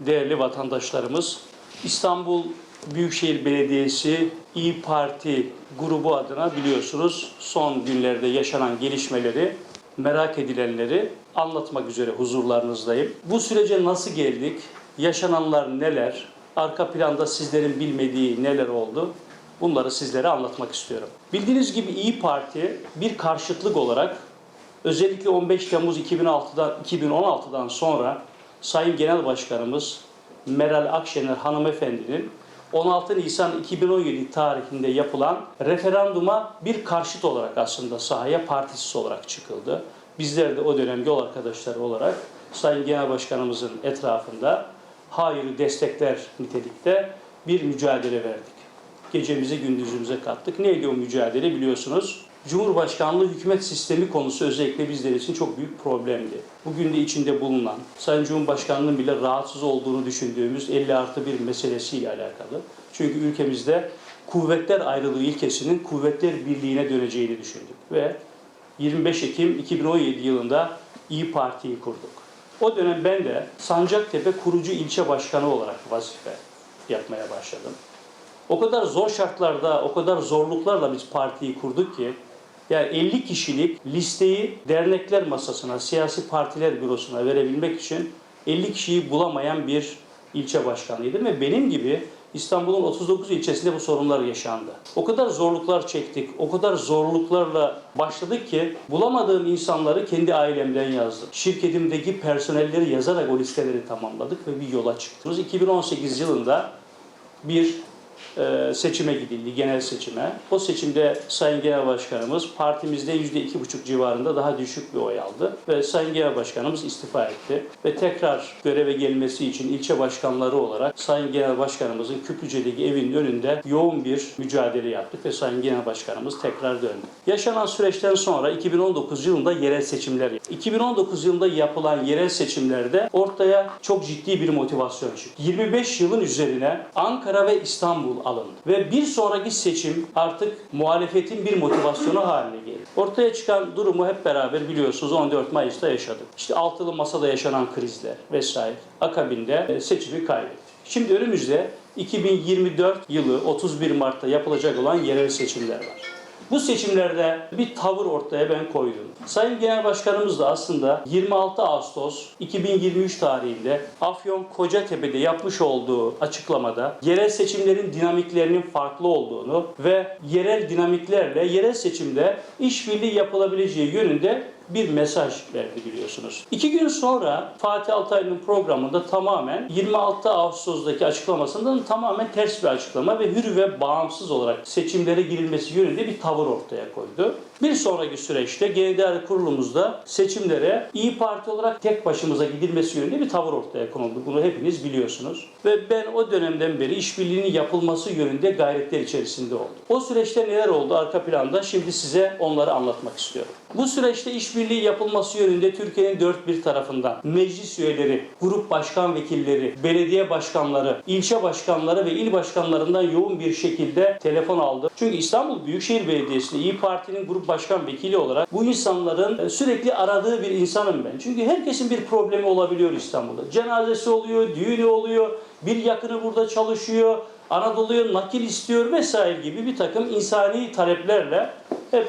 değerli vatandaşlarımız, İstanbul Büyükşehir Belediyesi İyi Parti grubu adına biliyorsunuz son günlerde yaşanan gelişmeleri, merak edilenleri anlatmak üzere huzurlarınızdayım. Bu sürece nasıl geldik? Yaşananlar neler? Arka planda sizlerin bilmediği neler oldu? Bunları sizlere anlatmak istiyorum. Bildiğiniz gibi İyi Parti bir karşıtlık olarak özellikle 15 Temmuz 2006'dan 2016'dan sonra Sayın Genel Başkanımız Meral Akşener hanımefendinin 16 Nisan 2017 tarihinde yapılan referanduma bir karşıt olarak aslında sahaya partisiz olarak çıkıldı. Bizler de o dönem yol arkadaşları olarak Sayın Genel Başkanımızın etrafında hayırı destekler nitelikte bir mücadele verdik. Gecemizi gündüzümüze kattık. Neydi o mücadele biliyorsunuz? Cumhurbaşkanlığı hükümet sistemi konusu özellikle bizler için çok büyük problemdi. Bugün de içinde bulunan, Sayın Cumhurbaşkanlığının bile rahatsız olduğunu düşündüğümüz 50 artı bir meselesiyle alakalı. Çünkü ülkemizde kuvvetler ayrılığı ilkesinin kuvvetler birliğine döneceğini düşündük. Ve 25 Ekim 2017 yılında İyi Parti'yi kurduk. O dönem ben de Sancaktepe kurucu ilçe başkanı olarak vazife yapmaya başladım. O kadar zor şartlarda, o kadar zorluklarla biz partiyi kurduk ki yani 50 kişilik listeyi dernekler masasına, siyasi partiler bürosuna verebilmek için 50 kişiyi bulamayan bir ilçe başkanıydım ve benim gibi İstanbul'un 39 ilçesinde bu sorunlar yaşandı. O kadar zorluklar çektik, o kadar zorluklarla başladık ki bulamadığım insanları kendi ailemden yazdım. Şirketimdeki personelleri yazarak o listeleri tamamladık ve bir yola çıktık. 2018 yılında bir e, seçime gidildi, genel seçime. O seçimde Sayın Genel Başkanımız partimizde yüzde iki buçuk civarında daha düşük bir oy aldı. Ve Sayın Genel Başkanımız istifa etti. Ve tekrar göreve gelmesi için ilçe başkanları olarak Sayın Genel Başkanımızın Küplüce'deki evinin önünde yoğun bir mücadele yaptık ve Sayın Genel Başkanımız tekrar döndü. Yaşanan süreçten sonra 2019 yılında yerel seçimler yaptık. 2019 yılında yapılan yerel seçimlerde ortaya çok ciddi bir motivasyon çıktı. 25 yılın üzerine Ankara ve İstanbul alındı. Ve bir sonraki seçim artık muhalefetin bir motivasyonu haline geldi. Ortaya çıkan durumu hep beraber biliyorsunuz 14 Mayıs'ta yaşadık. İşte altılı masada yaşanan krizler vesaire. Akabinde e, seçimi kaybettik. Şimdi önümüzde 2024 yılı 31 Mart'ta yapılacak olan yerel seçimler var. Bu seçimlerde bir tavır ortaya ben koydum. Sayın Genel Başkanımız da aslında 26 Ağustos 2023 tarihinde Afyon Kocatepe'de yapmış olduğu açıklamada yerel seçimlerin dinamiklerinin farklı olduğunu ve yerel dinamiklerle yerel seçimde işbirliği yapılabileceği yönünde bir mesaj verdi biliyorsunuz. İki gün sonra Fatih Altaylı'nın programında tamamen 26 Ağustos'taki açıklamasından tamamen ters bir açıklama ve hür ve bağımsız olarak seçimlere girilmesi yönünde bir tavır ortaya koydu. Bir sonraki süreçte İdare Kurulumuzda seçimlere İyi Parti olarak tek başımıza gidilmesi yönünde bir tavır ortaya konuldu. Bunu hepiniz biliyorsunuz. Ve ben o dönemden beri işbirliğinin yapılması yönünde gayretler içerisinde oldum. O süreçte neler oldu arka planda şimdi size onları anlatmak istiyorum. Bu süreçte işbirliği yapılması yönünde Türkiye'nin dört bir tarafından meclis üyeleri, grup başkan vekilleri, belediye başkanları, ilçe başkanları ve il başkanlarından yoğun bir şekilde telefon aldı. Çünkü İstanbul Büyükşehir Belediyesi'nde İyi Parti'nin grup başkan vekili olarak bu insanların e, sürekli aradığı bir insanım ben. Çünkü herkesin bir problemi olabiliyor İstanbul'da. Cenazesi oluyor, düğünü oluyor, bir yakını burada çalışıyor, Anadolu'ya nakil istiyor vesaire gibi bir takım insani taleplerle hep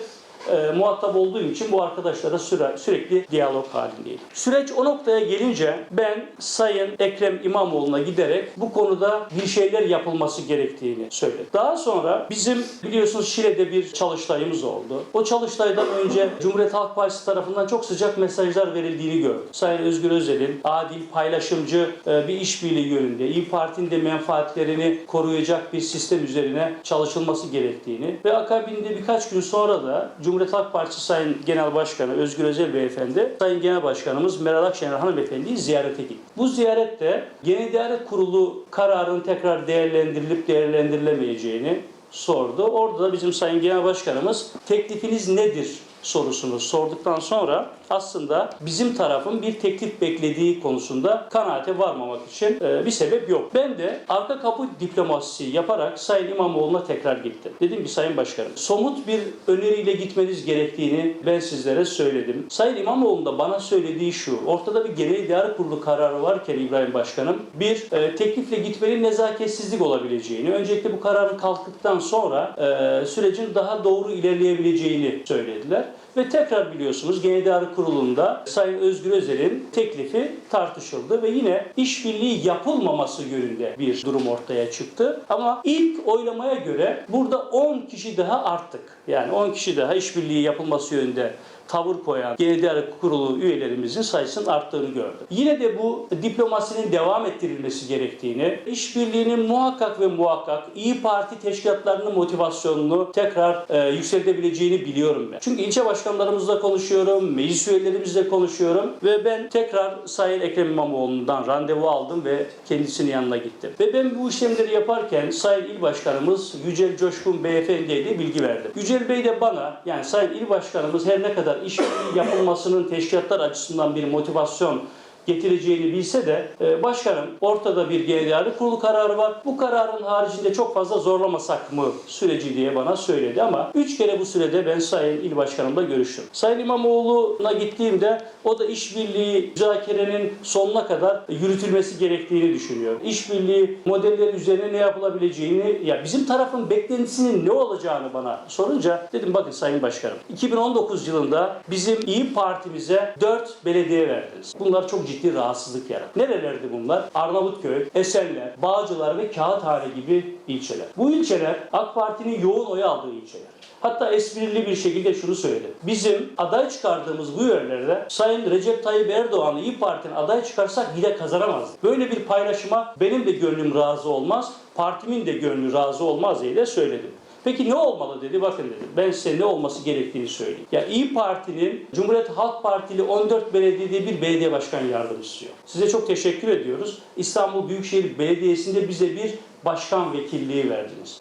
e, muhatap olduğum için bu arkadaşlara süre, sürekli diyalog halindeydim. Süreç o noktaya gelince ben Sayın Ekrem İmamoğlu'na giderek bu konuda bir şeyler yapılması gerektiğini söyledim. Daha sonra bizim biliyorsunuz Şile'de bir çalıştayımız oldu. O çalıştaydan önce Cumhuriyet Halk Partisi tarafından çok sıcak mesajlar verildiğini gördüm. Sayın Özgür Özel'in adil, paylaşımcı e, bir işbirliği yönünde, İYİ Parti'nin de menfaatlerini koruyacak bir sistem üzerine çalışılması gerektiğini ve akabinde birkaç gün sonra da Cumhuriyet Halk Partisi Sayın Genel Başkanı Özgür Özel Beyefendi, Sayın Genel Başkanımız Meral Akşener Hanımefendi'yi ziyarete gitti. Bu ziyarette Genel İdare Kurulu kararının tekrar değerlendirilip değerlendirilemeyeceğini sordu. Orada da bizim Sayın Genel Başkanımız teklifiniz nedir sorusunu sorduktan sonra aslında bizim tarafın bir teklif beklediği konusunda kanaate varmamak için e, bir sebep yok. Ben de arka kapı diplomasisi yaparak Sayın İmamoğlu'na tekrar gittim. Dedim ki Sayın Başkanım somut bir öneriyle gitmeniz gerektiğini ben sizlere söyledim. Sayın İmamoğlu'nun da bana söylediği şu. Ortada bir genel idare kurulu kararı varken İbrahim Başkanım bir e, teklifle gitmenin nezaketsizlik olabileceğini, öncelikle bu kararın kalktıktan sonra e, sürecin daha doğru ilerleyebileceğini söylediler. Ve tekrar biliyorsunuz İdare Kurulu'nda Sayın Özgür Özel'in teklifi tartışıldı ve yine işbirliği yapılmaması yönünde bir durum ortaya çıktı. Ama ilk oylamaya göre burada 10 kişi daha arttık. Yani 10 kişi daha işbirliği yapılması yönünde tavır koyan İdare Kurulu üyelerimizin sayısının arttığını gördüm. Yine de bu diplomasinin devam ettirilmesi gerektiğini, işbirliğinin muhakkak ve muhakkak İyi Parti teşkilatlarının motivasyonunu tekrar e, yükseltebileceğini biliyorum ben. Çünkü ilçe başkanlarımızla konuşuyorum, meclis üyelerimizle konuşuyorum ve ben tekrar Sayın Ekrem İmamoğlu'ndan randevu aldım ve kendisinin yanına gittim. Ve ben bu işlemleri yaparken Sayın İl Başkanımız Yücel Coşkun Beyefendi'ye de bilgi verdim. Yücel Bey de bana yani Sayın İl Başkanımız her ne kadar işbirliği yapılmasının teşkilatlar açısından bir motivasyon getireceğini bilse de e, başkanım ortada bir genel kurulu kararı var. Bu kararın haricinde çok fazla zorlamasak mı süreci diye bana söyledi ama üç kere bu sürede ben Sayın İl Başkanımla görüştüm. Sayın İmamoğlu'na gittiğimde o da işbirliği müzakerenin sonuna kadar yürütülmesi gerektiğini düşünüyor. İşbirliği modelleri üzerine ne yapılabileceğini ya bizim tarafın beklentisinin ne olacağını bana sorunca dedim bakın Sayın Başkanım 2019 yılında bizim İyi Partimize 4 belediye verdiniz. Bunlar çok ciddi rahatsızlık yarattı. Nerelerdi bunlar? Arnavutköy, Esenler, Bağcılar ve Kağıthane gibi ilçeler. Bu ilçeler AK Parti'nin yoğun oy aldığı ilçeler. Hatta esprili bir şekilde şunu söyledi. Bizim aday çıkardığımız bu yerlerde Sayın Recep Tayyip Erdoğan'ı İyi Parti'nin aday çıkarsak yine kazanamaz. Böyle bir paylaşıma benim de gönlüm razı olmaz, partimin de gönlü razı olmaz diye de söyledim. Peki ne olmalı dedi. Bakın dedi. Ben size ne olması gerektiğini söyleyeyim. Ya İyi Parti'nin Cumhuriyet Halk Partili 14 belediyede bir belediye başkan yardımcısı istiyor. Size çok teşekkür ediyoruz. İstanbul Büyükşehir Belediyesi'nde bize bir başkan vekilliği verdiniz.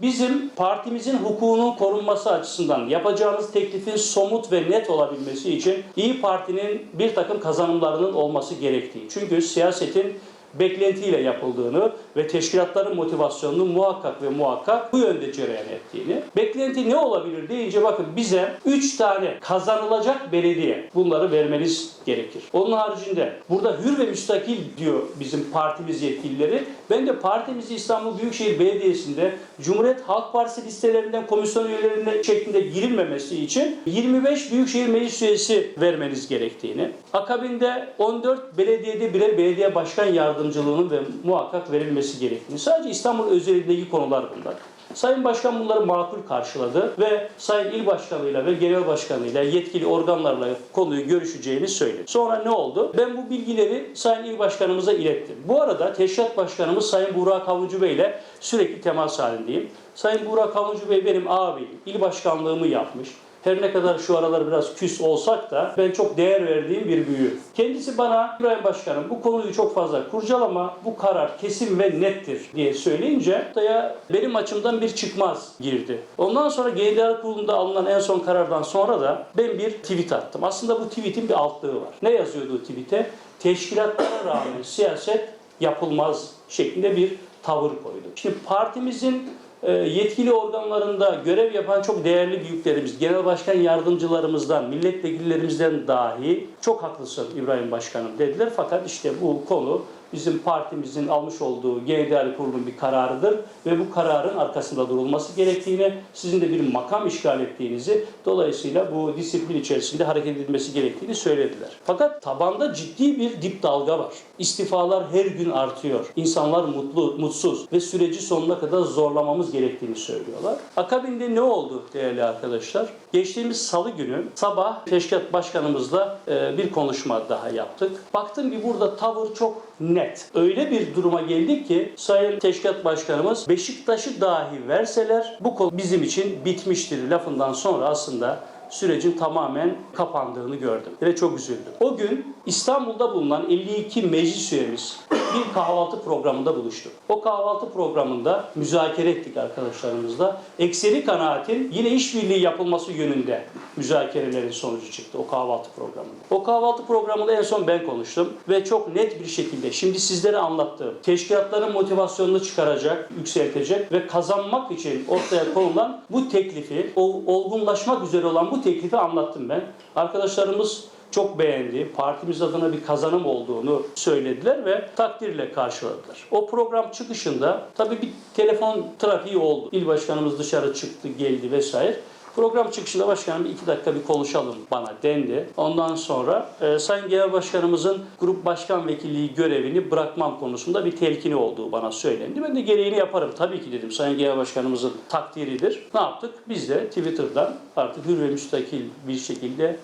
Bizim partimizin hukukunun korunması açısından yapacağımız teklifin somut ve net olabilmesi için İyi Parti'nin bir takım kazanımlarının olması gerektiği. Çünkü siyasetin beklentiyle yapıldığını ve teşkilatların motivasyonunu muhakkak ve muhakkak bu yönde cereyan ettiğini. Beklenti ne olabilir deyince bakın bize 3 tane kazanılacak belediye bunları vermeniz gerekir. Onun haricinde burada hür ve müstakil diyor bizim partimiz yetkilileri. Ben de partimiz İstanbul Büyükşehir Belediyesi'nde Cumhuriyet Halk Partisi listelerinden komisyon üyelerine şeklinde girilmemesi için 25 Büyükşehir Meclis üyesi vermeniz gerektiğini, akabinde 14 belediyede birer belediye başkan yardımcılığının ve muhakkak verilmesi gerektiğini. Sadece İstanbul özelindeki konular bunlar. Sayın Başkan bunları makul karşıladı ve Sayın İl Başkanı'yla ve Genel Başkanı'yla yetkili organlarla konuyu görüşeceğini söyledi. Sonra ne oldu? Ben bu bilgileri Sayın İl Başkanımıza ilettim. Bu arada Teşkilat Başkanımız Sayın Burak Avcı Bey ile sürekli temas halindeyim. Sayın Burak Avcı Bey benim ağabeyim. İl başkanlığımı yapmış. Her ne kadar şu aralar biraz küs olsak da ben çok değer verdiğim bir büyüğü. Kendisi bana İbrahim Başkanım bu konuyu çok fazla kurcalama, bu karar kesin ve nettir diye söyleyince ortaya benim açımdan bir çıkmaz girdi. Ondan sonra GDR kurulunda alınan en son karardan sonra da ben bir tweet attım. Aslında bu tweetin bir altlığı var. Ne yazıyordu tweete? Teşkilatlara rağmen siyaset yapılmaz şeklinde bir tavır koydu. Şimdi partimizin yetkili organlarında görev yapan çok değerli büyüklerimiz, genel başkan yardımcılarımızdan, milletvekillerimizden dahi çok haklısın İbrahim Başkanım dediler. Fakat işte bu konu bizim partimizin almış olduğu genel idare kurulunun bir kararıdır ve bu kararın arkasında durulması gerektiğini, sizin de bir makam işgal ettiğinizi, dolayısıyla bu disiplin içerisinde hareket edilmesi gerektiğini söylediler. Fakat tabanda ciddi bir dip dalga var. İstifalar her gün artıyor. İnsanlar mutlu, mutsuz ve süreci sonuna kadar zorlamamız gerektiğini söylüyorlar. Akabinde ne oldu değerli arkadaşlar? Geçtiğimiz salı günü sabah teşkilat başkanımızla e, bir konuşma daha yaptık. Baktım ki burada tavır çok net. Öyle bir duruma geldik ki Sayın Teşkilat Başkanımız Beşiktaş'ı dahi verseler bu konu bizim için bitmiştir lafından sonra aslında sürecin tamamen kapandığını gördüm ve çok üzüldüm. O gün İstanbul'da bulunan 52 meclis üyemiz bir kahvaltı programında buluştuk. O kahvaltı programında müzakere ettik arkadaşlarımızla. Ekseri kanaatin yine işbirliği yapılması yönünde müzakerelerin sonucu çıktı o kahvaltı programında. O kahvaltı programında en son ben konuştum ve çok net bir şekilde şimdi sizlere anlattığım teşkilatların motivasyonunu çıkaracak, yükseltecek ve kazanmak için ortaya konulan bu teklifi, o olgunlaşmak üzere olan bu teklifi anlattım ben. Arkadaşlarımız çok beğendi. Partimiz adına bir kazanım olduğunu söylediler ve takdirle karşıladılar. O program çıkışında tabii bir telefon trafiği oldu. İl başkanımız dışarı çıktı, geldi vesaire. Program çıkışında başkanım iki dakika bir konuşalım bana dendi. Ondan sonra e, Sayın Genel Başkanımızın grup başkan vekilliği görevini bırakmam konusunda bir telkini olduğu bana söylendi. Ben de gereğini yaparım tabii ki dedim. Sayın Genel Başkanımızın takdiridir. Ne yaptık? Biz de Twitter'dan artık hür ve müstakil bir şekilde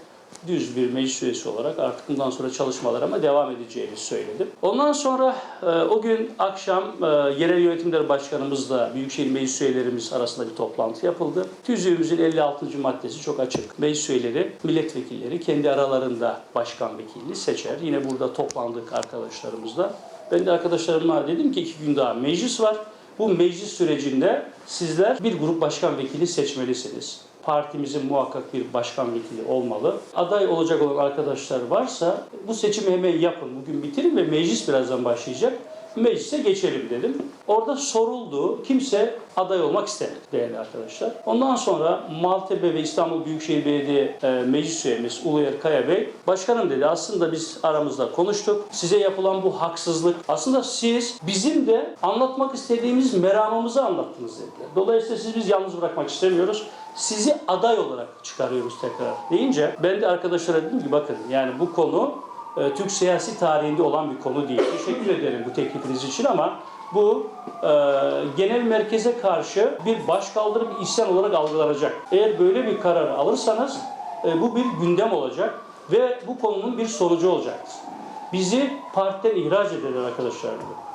düz bir meclis üyesi olarak artık bundan sonra çalışmalarıma devam edeceğimi söyledim. Ondan sonra e, o gün akşam e, yerel yönetimler başkanımızla Büyükşehir Meclis üyelerimiz arasında bir toplantı yapıldı. Tüzüğümüzün 56. maddesi çok açık. Meclis üyeleri, milletvekilleri kendi aralarında başkan vekilini seçer. Yine burada toplandık arkadaşlarımızla. Ben de arkadaşlarıma dedim ki iki gün daha meclis var. Bu meclis sürecinde sizler bir grup başkan vekili seçmelisiniz partimizin muhakkak bir başkan vekili olmalı. Aday olacak olan arkadaşlar varsa bu seçimi hemen yapın. Bugün bitirin ve meclis birazdan başlayacak. Meclise geçelim dedim. Orada soruldu. Kimse aday olmak istemedi değerli arkadaşlar. Ondan sonra Maltepe ve İstanbul Büyükşehir Belediye e, Meclis Üyemiz Uluyer Kaya Bey, başkanım dedi aslında biz aramızda konuştuk. Size yapılan bu haksızlık. Aslında siz bizim de anlatmak istediğimiz meramımızı anlattınız dediler. Dolayısıyla sizi biz yalnız bırakmak istemiyoruz sizi aday olarak çıkarıyoruz tekrar deyince ben de arkadaşlara dedim ki bakın yani bu konu e, Türk siyasi tarihinde olan bir konu değil. Teşekkür ederim bu teklifiniz için ama bu e, genel merkeze karşı bir başkaldırı bir isyan olarak algılanacak. Eğer böyle bir karar alırsanız e, bu bir gündem olacak ve bu konunun bir sonucu olacaktır. Bizi partiden ihraç ederler arkadaşlar. dedi.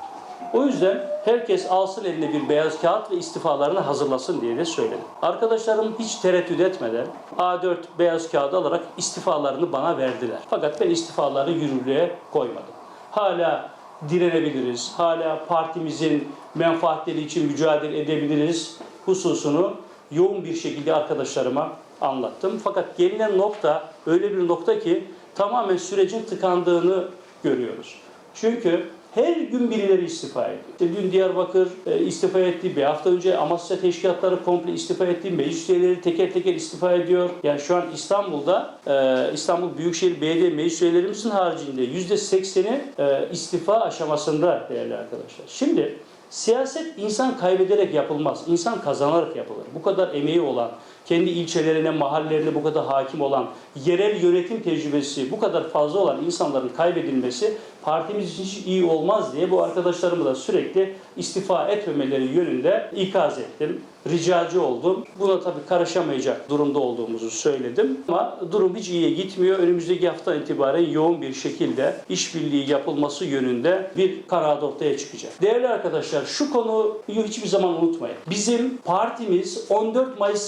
O yüzden herkes alsın eline bir beyaz kağıt ve istifalarını hazırlasın diye de söyledim. Arkadaşlarım hiç tereddüt etmeden A4 beyaz kağıdı alarak istifalarını bana verdiler. Fakat ben istifaları yürürlüğe koymadım. Hala direnebiliriz, hala partimizin menfaatleri için mücadele edebiliriz hususunu yoğun bir şekilde arkadaşlarıma anlattım. Fakat gelinen nokta öyle bir nokta ki tamamen sürecin tıkandığını görüyoruz. Çünkü her gün birileri istifa ediyor. İşte dün Diyarbakır e, istifa etti. Bir hafta önce Amasya teşkilatları komple istifa etti. Meclis üyeleri teker teker istifa ediyor. Yani şu an İstanbul'da e, İstanbul Büyükşehir Belediye Meclis üyelerimizin haricinde %80'i e, istifa aşamasında değerli arkadaşlar. Şimdi Siyaset insan kaybederek yapılmaz. İnsan kazanarak yapılır. Bu kadar emeği olan, kendi ilçelerine, mahallelerine bu kadar hakim olan, yerel yönetim tecrübesi bu kadar fazla olan insanların kaybedilmesi partimiz için hiç iyi olmaz diye bu arkadaşlarımı da sürekli istifa etmemeleri yönünde ikaz ettim. Ricacı oldum. Buna tabii karışamayacak durumda olduğumuzu söyledim. Ama durum hiç iyiye gitmiyor. Önümüzdeki hafta itibaren yoğun bir şekilde işbirliği yapılması yönünde bir karar ortaya çıkacak. Değerli arkadaşlar şu konuyu hiçbir zaman unutmayın. Bizim partimiz 14 Mayıs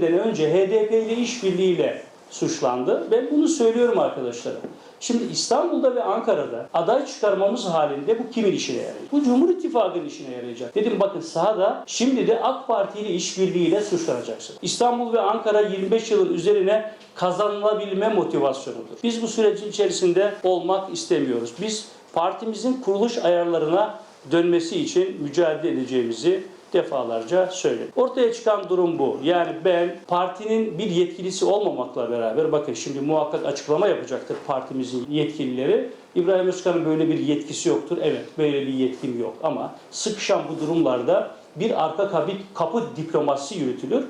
seçimlerinden önce HDP ile işbirliğiyle suçlandı. Ben bunu söylüyorum arkadaşlara. Şimdi İstanbul'da ve Ankara'da aday çıkarmamız halinde bu kimin işine yarayacak? Bu Cumhur İttifakı'nın işine yarayacak. Dedim bakın sahada şimdi de AK Parti ile işbirliğiyle suçlanacaksın. İstanbul ve Ankara 25 yılın üzerine kazanılabilme motivasyonudur. Biz bu sürecin içerisinde olmak istemiyoruz. Biz partimizin kuruluş ayarlarına dönmesi için mücadele edeceğimizi defalarca söyledim. Ortaya çıkan durum bu. Yani ben partinin bir yetkilisi olmamakla beraber bakın şimdi muhakkak açıklama yapacaktır partimizin yetkilileri. İbrahim Özkan'ın böyle bir yetkisi yoktur. Evet böyle bir yetkim yok ama sıkışan bu durumlarda bir arka kapı, kapı diplomasisi yürütülür.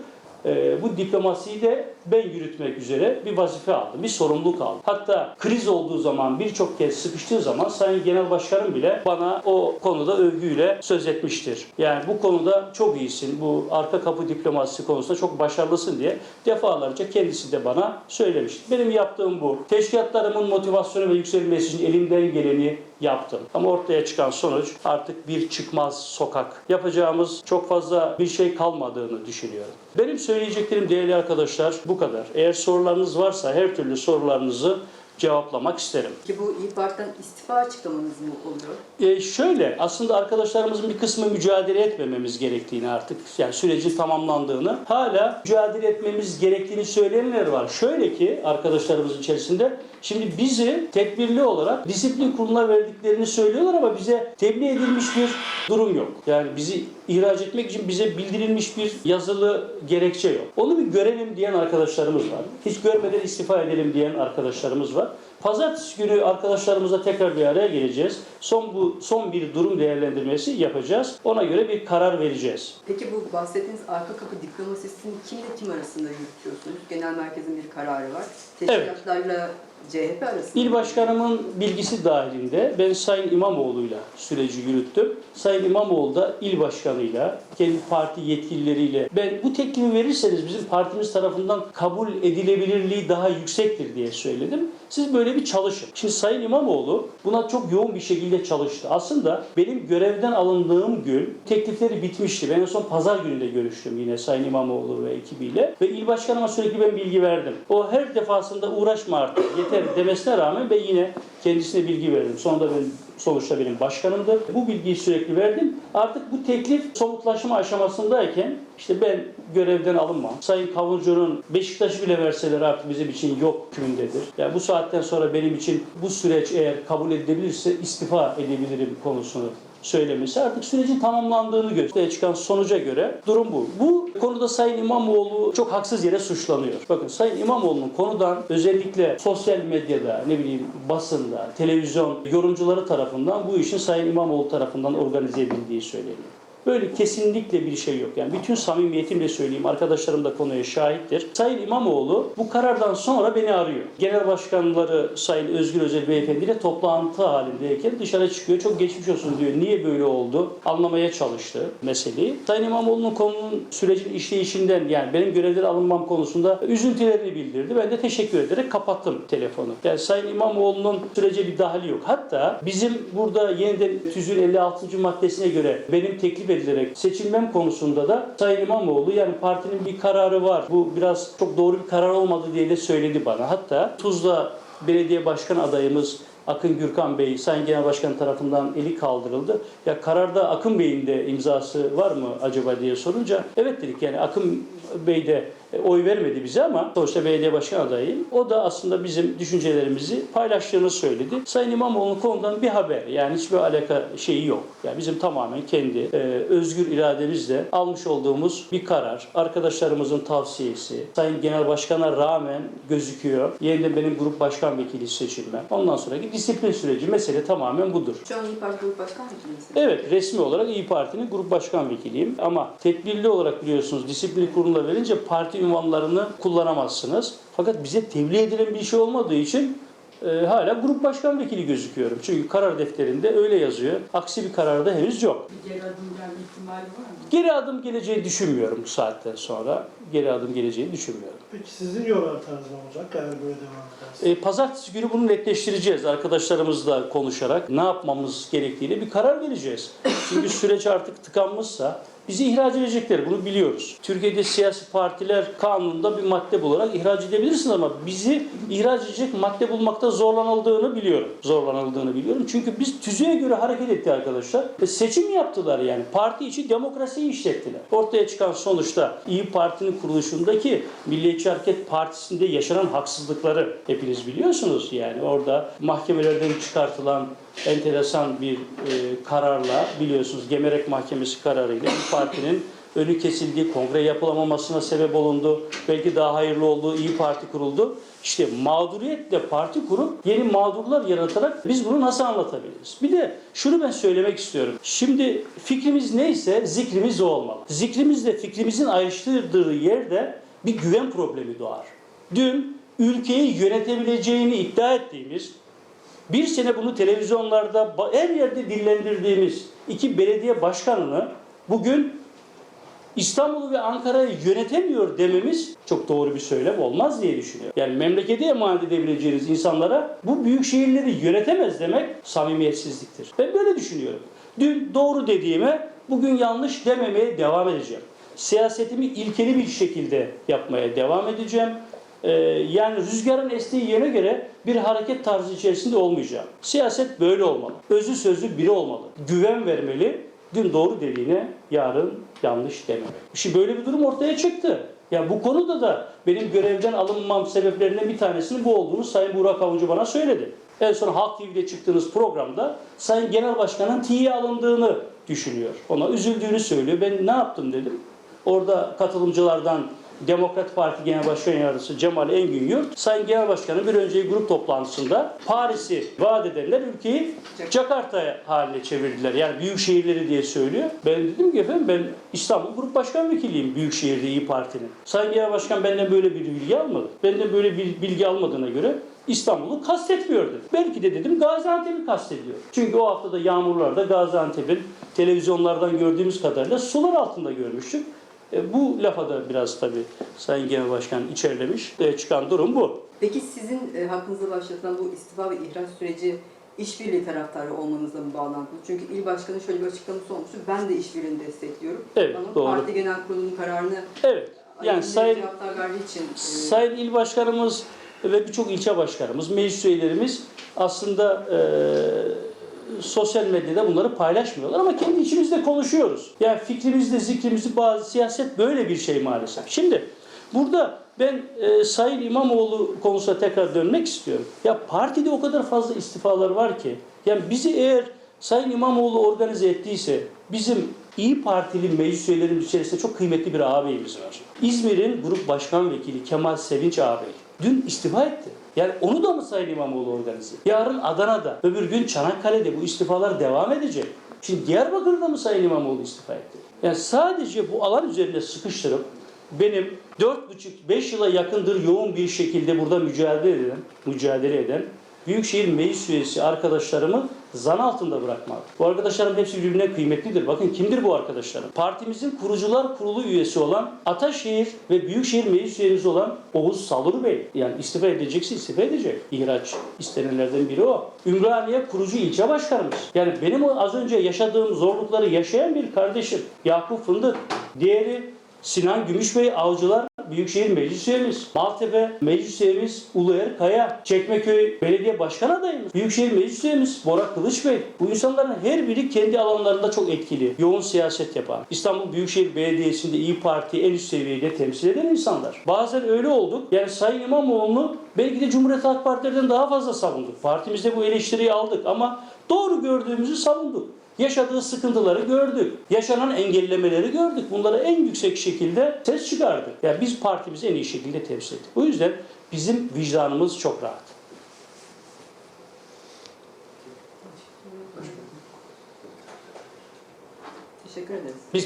Ee, bu diplomasiyi de ben yürütmek üzere bir vazife aldım, bir sorumluluk aldım. Hatta kriz olduğu zaman birçok kez sıkıştığı zaman Sayın Genel Başkanım bile bana o konuda övgüyle söz etmiştir. Yani bu konuda çok iyisin, bu arka kapı diplomasisi konusunda çok başarılısın diye defalarca kendisi de bana söylemişti. Benim yaptığım bu. Teşkilatlarımın motivasyonu ve yükselmesi için elimden geleni yaptım. Ama ortaya çıkan sonuç artık bir çıkmaz sokak. Yapacağımız çok fazla bir şey kalmadığını düşünüyorum. Benim söyleyeceklerim değerli arkadaşlar bu kadar. Eğer sorularınız varsa her türlü sorularınızı cevaplamak isterim. Ki bu İYİ Parti'den istifa açıklamanız mı oluyor? E şöyle, aslında arkadaşlarımızın bir kısmı mücadele etmememiz gerektiğini artık, yani sürecin tamamlandığını, hala mücadele etmemiz gerektiğini söyleyenler var. Şöyle ki arkadaşlarımızın içerisinde, şimdi bizi tedbirli olarak disiplin kuruluna verdiklerini söylüyorlar ama bize tebliğ edilmiş bir durum yok. Yani bizi ihraç etmek için bize bildirilmiş bir yazılı gerekçe yok. Onu bir görelim diyen arkadaşlarımız var. Hiç görmeden istifa edelim diyen arkadaşlarımız var. Pazartesi günü arkadaşlarımızla tekrar bir araya geleceğiz. Son bu son bir durum değerlendirmesi yapacağız. Ona göre bir karar vereceğiz. Peki bu bahsettiğiniz arka kapı diplomasisini kimle kim arasında yürütüyorsunuz? Genel merkezin bir kararı var. Teşkilatlarla CHP arasında. İl başkanımın bilgisi dahilinde ben Sayın İmamoğlu'yla süreci yürüttüm. Sayın İmamoğlu da il başkanıyla, kendi parti yetkilileriyle ben bu teklifi verirseniz bizim partimiz tarafından kabul edilebilirliği daha yüksektir diye söyledim. Siz böyle bir çalışın. Şimdi Sayın İmamoğlu buna çok yoğun bir şekilde çalıştı. Aslında benim görevden alındığım gün teklifleri bitmişti. Ben en son pazar gününde görüştüm yine Sayın İmamoğlu ve ekibiyle. Ve il başkanıma sürekli ben bilgi verdim. O her defasında uğraşma artık yeter demesine rağmen ben yine kendisine bilgi verdim. Sonunda ben sonuçta benim başkanımdı. Bu bilgiyi sürekli verdim. Artık bu teklif somutlaşma aşamasındayken işte ben görevden alınmam. Sayın Kavuncu'nun Beşiktaş'ı bile verseler artık bizim için yok hükmündedir. Yani bu saatten sonra benim için bu süreç eğer kabul edilebilirse istifa edebilirim konusunu söylemesi artık sürecin tamamlandığını gösteriyor. Çıkan sonuca göre durum bu. Bu konuda Sayın İmamoğlu çok haksız yere suçlanıyor. Bakın Sayın İmamoğlu'nun konudan özellikle sosyal medyada, ne bileyim basında, televizyon yorumcuları tarafından bu işin Sayın İmamoğlu tarafından organize edildiği söyleniyor. Böyle kesinlikle bir şey yok. Yani bütün samimiyetimle söyleyeyim. Arkadaşlarım da konuya şahittir. Sayın İmamoğlu bu karardan sonra beni arıyor. Genel başkanları Sayın Özgür Özel Beyefendi ile toplantı halindeyken dışarı çıkıyor. Çok geçmiş olsun diyor. Niye böyle oldu? Anlamaya çalıştı meseleyi. Sayın İmamoğlu'nun konunun sürecin işleyişinden yani benim görevden alınmam konusunda üzüntülerini bildirdi. Ben de teşekkür ederek kapattım telefonu. Yani Sayın İmamoğlu'nun sürece bir dahili yok. Hatta bizim burada yeniden tüzüğün 56. maddesine göre benim teklif edilerek seçilmem konusunda da Sayın İmamoğlu yani partinin bir kararı var. Bu biraz çok doğru bir karar olmadı diye de söyledi bana. Hatta Tuzla Belediye Başkan adayımız Akın Gürkan Bey Sayın Genel Başkan tarafından eli kaldırıldı. Ya kararda Akın Bey'in de imzası var mı acaba diye sorunca evet dedik yani Akın Bey de oy vermedi bize ama sonuçta belediye başkan adayıyım. O da aslında bizim düşüncelerimizi paylaştığını söyledi. Sayın İmamoğlu'nun konudan bir haber yani hiçbir alaka şeyi yok. Yani bizim tamamen kendi e, özgür irademizle almış olduğumuz bir karar. Arkadaşlarımızın tavsiyesi. Sayın Genel Başkan'a rağmen gözüküyor. Yeniden benim grup başkan vekili seçilmem. Ondan sonraki disiplin süreci mesele tamamen budur. Şu an İYİ Parti Grup Başkan Vekili? Evet resmi olarak İyi Parti'nin grup başkan vekiliyim ama tedbirli olarak biliyorsunuz disiplin kuruluna verince parti ünvanlarını kullanamazsınız. Fakat bize tebliğ edilen bir şey olmadığı için e, hala grup başkan vekili gözüküyorum. Çünkü karar defterinde öyle yazıyor. Aksi bir karar da henüz yok. Bir geri adım gelme ihtimali var mı? Geri adım geleceği düşünmüyorum bu saatten sonra. Geri adım geleceğini düşünmüyorum. Peki sizin yol haritanız ne olacak eğer böyle devam ederse? E, pazartesi günü bunu netleştireceğiz arkadaşlarımızla konuşarak. Ne yapmamız gerektiğiyle bir karar vereceğiz. Çünkü süreç artık tıkanmışsa bizi ihraç edecekler. Bunu biliyoruz. Türkiye'de siyasi partiler kanununda bir madde bularak ihraç edebilirsiniz ama bizi ihraç edecek madde bulmakta zorlanıldığını biliyorum. Zorlanıldığını biliyorum. Çünkü biz tüzüğe göre hareket etti arkadaşlar. Ve seçim yaptılar yani. Parti içi demokrasiyi işlettiler. Ortaya çıkan sonuçta İyi Parti'nin kuruluşundaki Milliyetçi Hareket Partisi'nde yaşanan haksızlıkları hepiniz biliyorsunuz. Yani orada mahkemelerden çıkartılan enteresan bir e, kararla biliyorsunuz Gemerek Mahkemesi kararıyla bir partinin önü kesildiği, kongre yapılamamasına sebep olundu. Belki daha hayırlı olduğu iyi Parti kuruldu. İşte mağduriyetle parti kurup yeni mağdurlar yaratarak biz bunu nasıl anlatabiliriz? Bir de şunu ben söylemek istiyorum. Şimdi fikrimiz neyse zikrimiz o olmalı. Zikrimizle fikrimizin ayrıştırdığı yerde bir güven problemi doğar. Dün ülkeyi yönetebileceğini iddia ettiğimiz bir sene bunu televizyonlarda her yerde dillendirdiğimiz iki belediye başkanını bugün İstanbul'u ve Ankara'yı yönetemiyor dememiz çok doğru bir söylem olmaz diye düşünüyorum. Yani memlekete emanet edebileceğiniz insanlara bu büyük şehirleri yönetemez demek samimiyetsizliktir. Ben böyle düşünüyorum. Dün doğru dediğime bugün yanlış dememeye devam edeceğim. Siyasetimi ilkeli bir şekilde yapmaya devam edeceğim. E, yani rüzgarın estiği yöne göre bir hareket tarzı içerisinde olmayacağım. Siyaset böyle olmalı. Özü sözü biri olmalı. Güven vermeli. Dün doğru dediğine yarın yanlış dememeli. Şimdi böyle bir durum ortaya çıktı. Ya bu konuda da benim görevden alınmam sebeplerinden bir tanesinin bu olduğunu Sayın Burak Avcı bana söyledi. En son Halk TV'de çıktığınız programda Sayın Genel Başkan'ın tiye alındığını düşünüyor. Ona üzüldüğünü söylüyor. Ben ne yaptım dedim. Orada katılımcılardan Demokrat Parti Genel Başkan Yardımcısı Cemal Engin Yurt, Sayın Genel Başkan'ın bir önceki grup toplantısında Paris'i vaat edenler ülkeyi Jakarta haline çevirdiler. Yani büyük şehirleri diye söylüyor. Ben dedim ki efendim ben İstanbul Grup Başkan Vekiliyim Büyükşehir'de İyi Parti'nin. Sayın Genel Başkan benden böyle bir bilgi almadı. Benden böyle bir bilgi almadığına göre İstanbul'u kastetmiyordu. Belki de dedim Gaziantep'i kastediyor. Çünkü o haftada yağmurlarda Gaziantep'in televizyonlardan gördüğümüz kadarıyla sular altında görmüştük. E, bu lafa da biraz tabii Sayın Genel Başkan içerlemiş. E, çıkan durum bu. Peki sizin e, hakkınızda başlatılan bu istifa ve ihraç süreci işbirliği taraftarı olmanızla mı bağlantılı? Çünkü il başkanı şöyle bir açıklaması olmuştu. Ben de işbirliğini destekliyorum. Evet, Ama doğru. parti genel kurulunun kararını Evet. Yani Sayın için e, Sayın İl Başkanımız ve birçok ilçe başkanımız, meclis üyelerimiz aslında e, sosyal medyada bunları paylaşmıyorlar ama kendi içimizde konuşuyoruz. Yani fikrimizde, zikrimizde bazı siyaset böyle bir şey maalesef. Şimdi burada ben e, Sayın İmamoğlu konusuna tekrar dönmek istiyorum. Ya partide o kadar fazla istifalar var ki. Yani bizi eğer Sayın İmamoğlu organize ettiyse bizim İyi Partili meclis üyelerimiz içerisinde çok kıymetli bir ağabeyimiz var. İzmir'in Grup Başkan Vekili Kemal Sevinç ağabey dün istifa etti. Yani onu da mı Sayın İmamoğlu organize? Yarın Adana'da, öbür gün Çanakkale'de bu istifalar devam edecek. Şimdi Diyarbakır'da mı Sayın İmamoğlu istifa etti? Yani sadece bu alan üzerinde sıkıştırıp benim 4,5-5 yıla yakındır yoğun bir şekilde burada mücadele eden, mücadele eden Büyükşehir Meclis Üyesi arkadaşlarımı zan altında bırakmak. Bu arkadaşlarım hepsi birbirine kıymetlidir. Bakın kimdir bu arkadaşlarım? Partimizin kurucular kurulu üyesi olan Ataşehir ve Büyükşehir Meclis Üyesi olan Oğuz Salur Bey. Yani istifa edecekse istifa edecek. İhraç istenenlerden biri o. Ümraniye kurucu ilçe başkanımız. Yani benim az önce yaşadığım zorlukları yaşayan bir kardeşim. Yakup Fındık. Diğeri Sinan Gümüşbey Avcılar Büyükşehir Meclis Üyemiz, Maltepe Meclis Üyemiz Uluer Kaya, Çekmeköy Belediye Başkan adayımız, Büyükşehir Meclis Üyemiz Bora Kılıç Bey. Bu insanların her biri kendi alanlarında çok etkili, yoğun siyaset yapan. İstanbul Büyükşehir Belediyesi'nde İyi Parti en üst seviyede temsil eden insanlar. Bazen öyle olduk. Yani Sayın İmamoğlu'nu belki de Cumhuriyet Halk Partilerden daha fazla savunduk. Partimizde bu eleştiriyi aldık ama doğru gördüğümüzü savunduk. Yaşadığı sıkıntıları gördük. Yaşanan engellemeleri gördük. Bunları en yüksek şekilde ses çıkardık. Yani biz partimizi en iyi şekilde temsil ettik. O yüzden bizim vicdanımız çok rahat. teşekkür ederiz. Biz